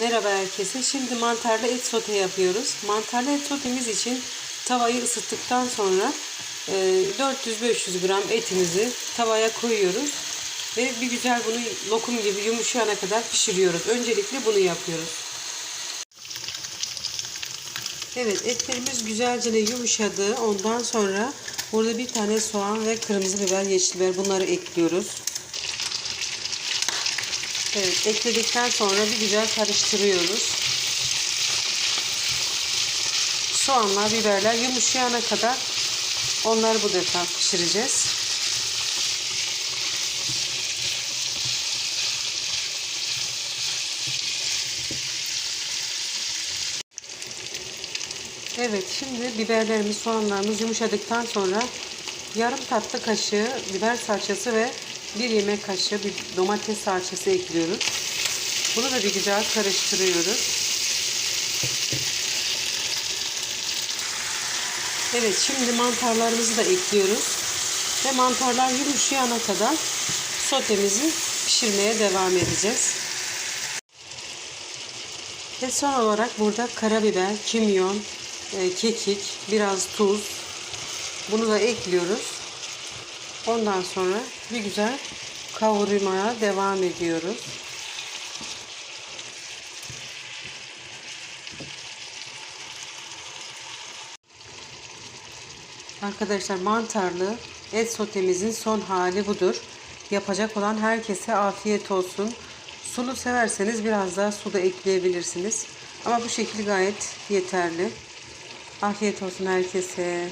Merhaba herkese. Şimdi mantarlı et sote yapıyoruz. Mantarlı et sotemiz için tavayı ısıttıktan sonra e, 400-500 gram etimizi tavaya koyuyoruz. Ve bir güzel bunu lokum gibi yumuşayana kadar pişiriyoruz. Öncelikle bunu yapıyoruz. Evet etlerimiz güzelce yumuşadı. Ondan sonra burada bir tane soğan ve kırmızı biber, yeşil biber bunları ekliyoruz. Evet ekledikten sonra bir güzel karıştırıyoruz. Soğanlar, biberler yumuşayana kadar onları bu defa pişireceğiz. Evet şimdi biberlerimiz, soğanlarımız yumuşadıktan sonra yarım tatlı kaşığı biber salçası ve bir yemek kaşığı bir domates salçası ekliyoruz. Bunu da bir güzel karıştırıyoruz. Evet şimdi mantarlarımızı da ekliyoruz. Ve mantarlar yumuşayana kadar sotemizi pişirmeye devam edeceğiz. Ve son olarak burada karabiber, kimyon, e, kekik, biraz tuz. Bunu da ekliyoruz. Ondan sonra bir güzel kavurmaya devam ediyoruz. Arkadaşlar mantarlı et sotemizin son hali budur. Yapacak olan herkese afiyet olsun. Sulu severseniz biraz daha su da ekleyebilirsiniz. Ama bu şekil gayet yeterli. Afiyet olsun herkese.